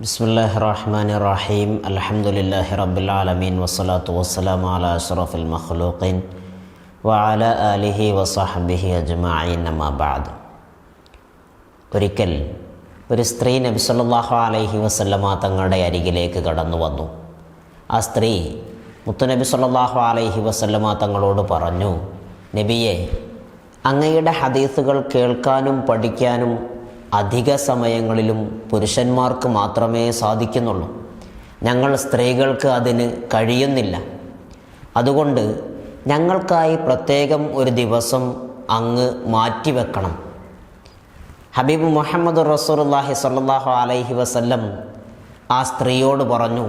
ബിസ്മില്ലാഹ് റഹ്മാൻ റഹീം അലഹമുല്ലാഹി റബുലാലമീൻ വസ്സലാത്തു വസ്സലാം അല അഷറഫുൽ മഹ്ലൂഖിൻ വാല അലിഹി വസാഹബിഹി അജ്മായി നമാബാദ് ഒരിക്കൽ ഒരു സ്ത്രീ നബി സല്ലല്ലാഹു അലൈഹി വസല്ലമ തങ്ങളുടെ അരികിലേക്ക് കടന്നു വന്നു. ആ സ്ത്രീ മുത്തുനബി സല്ലല്ലാഹു അലൈഹി വസല്ലമ തങ്ങളോട് പറഞ്ഞു നബിയെ അങ്ങയുടെ ഹദീസുകൾ കേൾക്കാനും പഠിക്കാനും അധിക സമയങ്ങളിലും പുരുഷന്മാർക്ക് മാത്രമേ സാധിക്കുന്നുള്ളൂ. ഞങ്ങൾ സ്ത്രീകൾക്ക് അതിന് കഴിയുന്നില്ല. അതുകൊണ്ട് ഞങ്ങൾക്കായി പ്രത്യേകം ഒരു ദിവസം അങ്ങ് മാറ്റിവെക്കണം ഹബീബ് മുഹമ്മദ് റസൂർല്ലാഹി സ്വല്ലല്ലാഹു അലൈഹി വസല്ലം ആ സ്ത്രീയോട് പറഞ്ഞു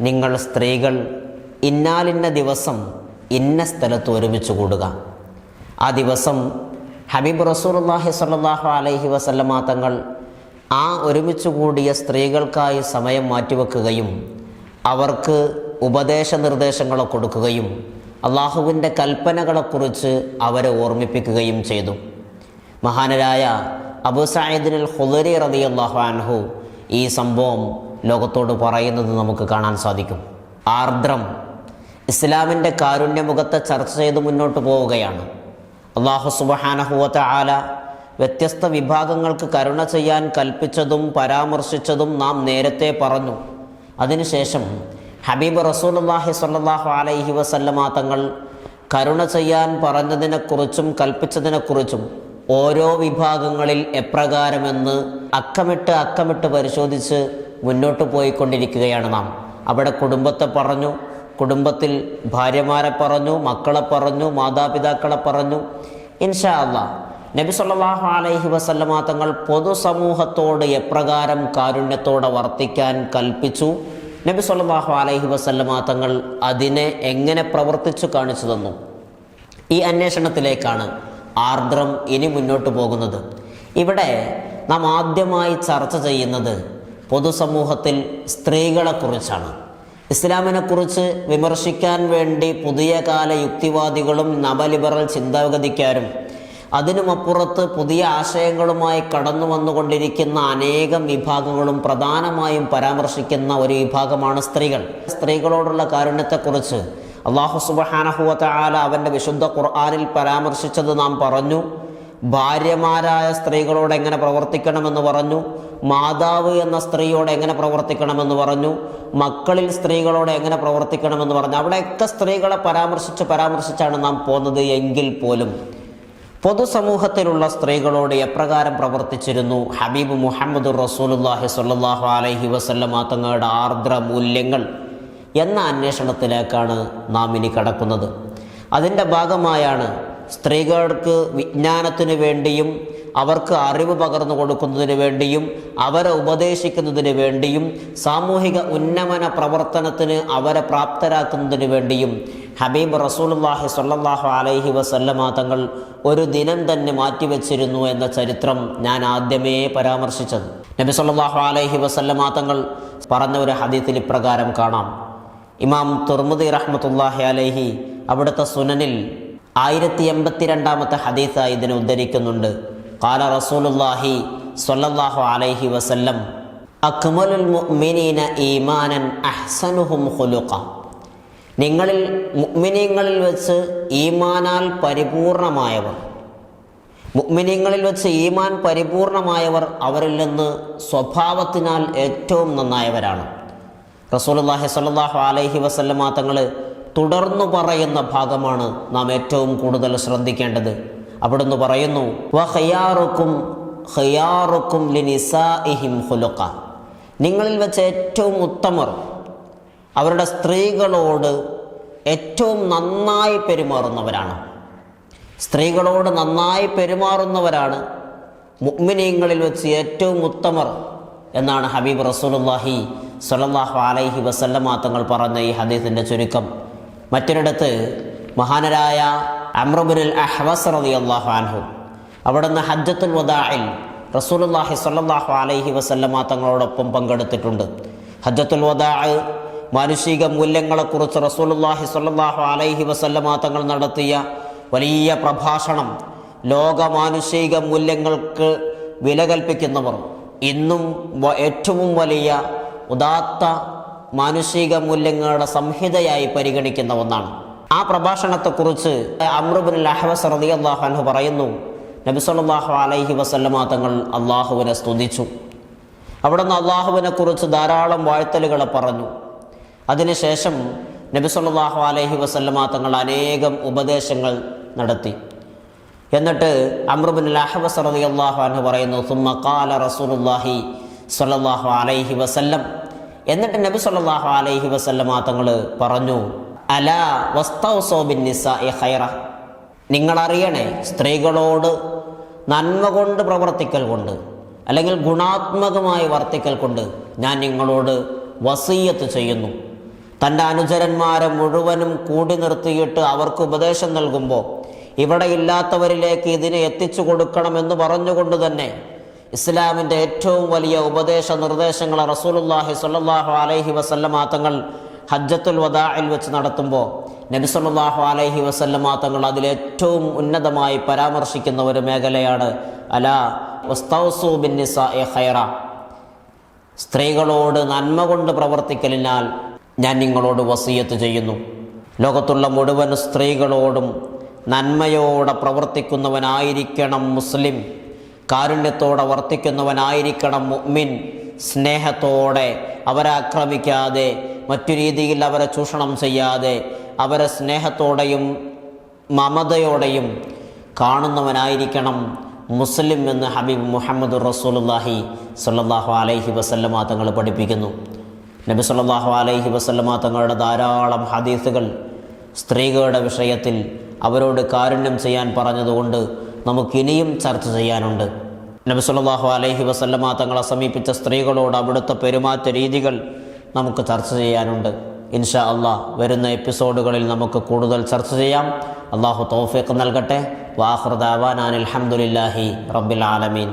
നിങ്ങൾ സ്ത്രീകൾ ഇന്നാലിന്ന ദിവസം ഇന്ന സ്ഥലത്ത് ഒരുമിച്ച് കൂടുക. ആ ദിവസം ഹബീബ് റസൂലുള്ളാഹി സ്വല്ലല്ലാഹു അലൈഹി വസല്ലമ തങ്ങൾ ആ ഒരുമിച്ച് കൂടിയ സ്ത്രീകൾക്കായി സമയം മാറ്റിവെക്കുകയും അവർക്ക് ഉപദേശ നിർദ്ദേശങ്ങളെ കൊടുക്കുകയും അള്ളാഹുവിന്റെ കൽപ്പനകളെക്കുറിച്ച് അവരെ ഓർമ്മിപ്പിക്കുകയും ചെയ്തു. മഹാനരായ അബു സയ്യിദിനുൽ ഹുദരി റളിയല്ലാഹു അൻഹു ഈ സംഭവം ലോകത്തോട് പറയുന്നത് നമുക്ക് കാണാൻ സാധിക്കും. ആർദ്രം ഇസ്ലാമിന്റെ കാരുണ്യമുഖത്തെ ചർച്ച ചെയ്ത് മുന്നോട്ട് പോവുകയാണ്. അള്ളാഹു സുബഹാനഹുവത്ത ആല വ്യത്യസ്ത വിഭാഗങ്ങൾക്ക് കരുണ ചെയ്യാൻ കൽപ്പിച്ചതും പരാമർശിച്ചതും നാം നേരത്തെ പറഞ്ഞു. അതിനുശേഷം ഹബീബ് റസൂലുള്ളാഹി സ്വല്ലല്ലാഹു അലൈഹി വസല്ലമ തങ്ങൾ കരുണ ചെയ്യാൻ പറഞ്ഞതിനെക്കുറിച്ചും കൽപ്പിച്ചതിനെക്കുറിച്ചും ഓരോ വിഭാഗങ്ങളിൽ എപ്രകാരമെന്ന് അക്കമിട്ട് അക്കമിട്ട് പരിശോധിച്ച് മുന്നോട്ട് പോയിക്കൊണ്ടിരിക്കുകയാണ് നാം. അവിടെ കുടുംബത്തെ പറഞ്ഞു കുടുംബത്തിൽ ഭാര്യമാരെ പറഞ്ഞു മക്കളെ പറഞ്ഞു മാതാപിതാക്കളെ പറഞ്ഞു. ഇൻഷാ അല്ല നബി സല്ലാഹു അലൈഹി വസല്ലമ തങ്ങൾ പൊതുസമൂഹത്തോട് എപ്രകാരം കാരുണ്യത്തോടെ വർത്തിക്കാൻ കൽപ്പിച്ചു. നബി സല്ലാഹു അലൈഹി വസല്ലമ തങ്ങൾ അതിനെ എങ്ങനെ പ്രവർത്തിച്ചു കാണിച്ചു തന്നു? ഈ അന്വേഷണത്തിലേക്കാണ് ആർദ്രം ഇനി മുന്നോട്ട് പോകുന്നത്. ഇവിടെ നാം ആദ്യമായി ചർച്ച ചെയ്യുന്നത് പൊതുസമൂഹത്തിൽ സ്ത്രീകളെക്കുറിച്ചാണ് ഇസ്ലാമിനെക്കുറിച്ച് വിമർശിക്കാൻ വേണ്ടി പുതിയ കാല യുക്തിവാദികളും നവലിബറൽ ചിന്താഗതിക്കാരും അതിനുമപ്പുറത്ത് പുതിയ ആശയങ്ങളുമായി കടന്നു വന്നുകൊണ്ടിരിക്കുന്ന അനേകം വിഭാഗങ്ങളും പ്രധാനമായും പരാമർശിക്കുന്ന ഒരു വിഭാഗമാണ് സ്ത്രീകൾ. സ്ത്രീകളോടുള്ള കാരുണ്യത്തെക്കുറിച്ച് അള്ളാഹു സുബഹാനഹുവത്ത ആല അവന്റെ വിശുദ്ധ ഖുർആാനിൽ പരാമർശിച്ചത് നാം പറഞ്ഞു. ഭാര്യമാരായ സ്ത്രീകളോട് എങ്ങനെ പ്രവർത്തിക്കണമെന്ന് പറഞ്ഞു. മാതാവ് എന്ന സ്ത്രീയോട് എങ്ങനെ പ്രവർത്തിക്കണമെന്ന് പറഞ്ഞു? മക്കളിൽ സ്ത്രീകളോട് എങ്ങനെ പ്രവർത്തിക്കണമെന്ന് പറഞ്ഞു? അവിടെയൊക്കെ സ്ത്രീകളെ പരാമർശിച്ച് പരാമർശിച്ചാണ് നാം പോകുന്നത് എങ്കിൽ പോലും. പൊതുസമൂഹത്തിലുള്ള സ്ത്രീകളോട് എപ്രകാരം പ്രവർത്തിച്ചിരുന്നു? ഹബീബ് മുഹമ്മദ് റസൂലുല്ലാഹി സ്വല്ലല്ലാഹു അലൈഹി വസല്ലമ തങ്ങളുടെ ആർദ്ര മൂല്യങ്ങൾ എന്ന അന്വേഷണത്തിലേക്കാണ് നാം ഇനി കടക്കുന്നത്. അതിന്റെ ഭാഗമായാണ് സ്ത്രീകൾക്ക് വിജ്ഞാനത്തിനു വേണ്ടിയും അവർക്ക് അറിവ് പകർന്നു കൊടുക്കുന്നതിന് വേണ്ടിയും അവരെ ഉപദേശിക്കുന്നതിന് വേണ്ടിയും സാമൂഹിക ഉന്നമന പ്രവർത്തനത്തിന് അവരെ പ്രാപ്തരാക്കുന്നതിന് വേണ്ടിയും ഹബീബ് റസൂലുല്ലാഹി സല്ലാഹു അലൈഹി വസല്ലമ തങ്ങൾ ഒരു ദിനം തന്നെ മാറ്റിവെച്ചിരുന്നു എന്ന ചരിത്രം ഞാൻ ആദ്യമേ പരാമർശിച്ചത്. നബി സല്ലാഹു അലൈഹി വസല്ലമ തങ്ങൾ പറഞ്ഞ ഒരു ഹദീത്തിൽ ഇപ്രകാരം കാണാം. ഇമാം തുർമുദി റഹ്മത്തുല്ലാഹി അലൈഹി അവിടുത്തെ സുനനിൽ ആയിരത്തി എൺപത്തിരണ്ടാമത്തെ ഹദീസായി ഇതിനെ ഉദ്ധരിക്കുന്നുണ്ട്. കാല صلى الله عليه وسلم അക്മലുൽ മുഅ്മിനീന ഈമാനൻ അഹ്സനുഹും ഖുലുഖ നിങ്ങളിൽ മുഅ്മിനീങ്ങളിൽ വെച്ച് ഈമാനാൽ പരിപൂർണമായവർ. മുഅ്മിനീങ്ങളിൽ വെച്ച് ഈമാൻ പരിപൂർണമായവർ അവരിൽ നിന്ന് സ്വഭാവത്തിനാൽ ഏറ്റവും നന്നായവരാണ്. റസൂലുള്ളാഹി സ്വല്ലല്ലാഹു അലൈഹി വസല്ലമ തങ്ങൾ തുടർന്നു പറയുന്ന ഭാഗമാണ് നാം ഏറ്റവും കൂടുതൽ ശ്രദ്ധിക്കേണ്ടത്. അവിടുന്ന് പറയുന്നു വ ലിനിസാഇഹിം നിങ്ങളിൽ വെച്ച് ഏറ്റവും ഉത്തമർ അവരുടെ സ്ത്രീകളോട് ഏറ്റവും നന്നായി പെരുമാറുന്നവരാണ്. സ്ത്രീകളോട് നന്നായി പെരുമാറുന്നവരാണ് മുഗ്മിനീങ്ങളിൽ വെച്ച് ഏറ്റവും ഉത്തമർ എന്നാണ് ഹബീബ് റസൂലുല്ലാഹി സ്വല്ലല്ലാഹു അലൈഹി വസല്ലമ തങ്ങൾ പറഞ്ഞ ഈ ഹദീസിന്റെ ചുരുക്കം. മറ്റൊരിടത്ത് മഹാനരായ അമ്രുബിനുൽ അഹ്വസ് റളിയല്ലാഹു അൻഹു. അവിടുന്ന് ഹജ്ജത്തുൽ വദാഇൽ റസൂലുല്ലാഹി സ്വല്ലല്ലാഹു അലൈഹി വസല്ലമ തങ്ങളോടൊപ്പം പങ്കെടുത്തിട്ടുണ്ട്. ഹജ്ജത്തുൽ വദാ മാനുഷിക മൂല്യങ്ങളെക്കുറിച്ച് റസൂലുല്ലാഹി സ്വല്ലല്ലാഹു അലൈഹി വസല്ലമ തങ്ങൾ നടത്തിയ വലിയ പ്രഭാഷണം ലോക മാനുഷിക മൂല്യങ്ങൾക്ക് വില കൽപ്പിക്കുന്നവർ ഇന്നും ഏറ്റവും വലിയ ഉദാത്ത മാനുഷിക മൂല്യങ്ങളുടെ സംഹിതയായി പരിഗണിക്കുന്ന ഒന്നാണ്. ആ പ്രഭാഷണത്തെക്കുറിച്ച് അമ്രുബിൻ അഹ്വസ് അൻഹു പറയുന്നു. നബിസ്വല്ലാഹു അലൈഹി വസല്ലമ തങ്ങൾ അള്ളാഹുവിനെ സ്തുതിച്ചു. അവിടുന്ന് അള്ളാഹുവിനെ കുറിച്ച് ധാരാളം വാഴ്ത്തലുകൾ പറഞ്ഞു. അതിനുശേഷം നബിസ്വല്ലാഹു അലൈഹി വസല്ലമ തങ്ങൾ അനേകം ഉപദേശങ്ങൾ നടത്തി. എന്നിട്ട് അമ്രുബിൻ അഹ്വസ് റളിയല്ലാഹു അൻഹു പറയുന്നു സുമ്മ കാല റസൂലുള്ളാഹി സ്വല്ലല്ലാഹു അലൈഹി വസല്ലം. എന്നിട്ട് നബി സല്ലല്ലാഹു അലൈഹി വസല്ലമ തങ്ങൾ പറഞ്ഞു അലാ വസ്തൗസോ ബിൻ നിസാഇ ഖൈറ. നിങ്ങൾ അറിയണേ സ്ത്രീകളോട് നന്മ കൊണ്ട് പ്രവർത്തിക്കൽ കൊണ്ട് അല്ലെങ്കിൽ ഗുണാത്മകമായി വർത്തിക്കൽ കൊണ്ട് ഞാൻ നിങ്ങളോട് വസീയത്ത് ചെയ്യുന്നു. തന്റെ അനുചരന്മാരെ മുഴുവനും കൂടി നിർത്തിയിട്ട് അവർക്ക് ഉപദേശം നൽകുമ്പോൾ ഇവിടെ ഇല്ലാത്തവരിലേക്ക് ഇതിനെ എത്തിച്ചു കൊടുക്കണമെന്ന് പറഞ്ഞുകൊണ്ട് തന്നെ ഇസ്ലാമിന്റെ ഏറ്റവും വലിയ ഉപദേശ നിർദ്ദേശങ്ങൾ റസൂലുല്ലാഹി സ്വല്ലല്ലാഹു അലൈഹി വസല്ലമ തങ്ങൾ ഹജ്ജത്തുൽ വദാഇൽ വെച്ച് നടത്തുമ്പോൾ നബി സല്ലല്ലാഹു അലൈഹി വസല്ലമ തങ്ങൾ അതിലേറ്റവും ഉന്നതമായി പരാമർശിക്കുന്ന ഒരു മേഖലയാണ് അല വസ്തൗസു ബിൻ ഹൈറ സ്ത്രീകളോട് നന്മ കൊണ്ട് പ്രവർത്തിക്കലിനാൽ ഞാൻ നിങ്ങളോട് വസീയത്ത് ചെയ്യുന്നു. ലോകത്തുള്ള മുഴുവൻ സ്ത്രീകളോടും നന്മയോടെ പ്രവർത്തിക്കുന്നവനായിരിക്കണം മുസ്ലിം കാരുണ്യത്തോടെ വർത്തിക്കുന്നവനായിരിക്കണം മുഅ്മിൻ സ്നേഹത്തോടെ അവരെ ആക്രമിക്കാതെ മറ്റു രീതിയിൽ അവരെ ചൂഷണം ചെയ്യാതെ അവരെ സ്നേഹത്തോടെയും മമതയോടെയും കാണുന്നവനായിരിക്കണം മുസ്ലിം എന്ന് ഹബീബ് മുഹമ്മദ് റസൂലുല്ലാഹി സല്ലല്ലാഹു അലൈഹി വസല്ലമ തങ്ങൾ പഠിപ്പിക്കുന്നു. നബി സല്ലല്ലാഹു അലൈഹി വസല്ലമ തങ്ങളുടെ ധാരാളം ഹദീസുകൾ സ്ത്രീകളുടെ വിഷയത്തിൽ അവരോട് കാരുണ്യം ചെയ്യാൻ പറഞ്ഞതുകൊണ്ട് നമുക്കിനിയും ചർച്ച ചെയ്യാനുണ്ട്. നബി സല്ലല്ലാഹു അലൈഹി വസല്ലമ തങ്ങളെ സമീപിച്ച സ്ത്രീകളോട് അവിടുത്തെ പെരുമാറ്റ രീതികൾ നമുക്ക് ചർച്ച ചെയ്യാനുണ്ട്. ഇൻഷാ അള്ളാ വരുന്ന എപ്പിസോഡുകളിൽ നമുക്ക് കൂടുതൽ ചർച്ച ചെയ്യാം. അള്ളാഹു തൗഫീഖ് നൽകട്ടെ. വാഹൃദാവാൻ അലഹമുല്ലാഹി റബ്ബിൽ ആലമീൻ.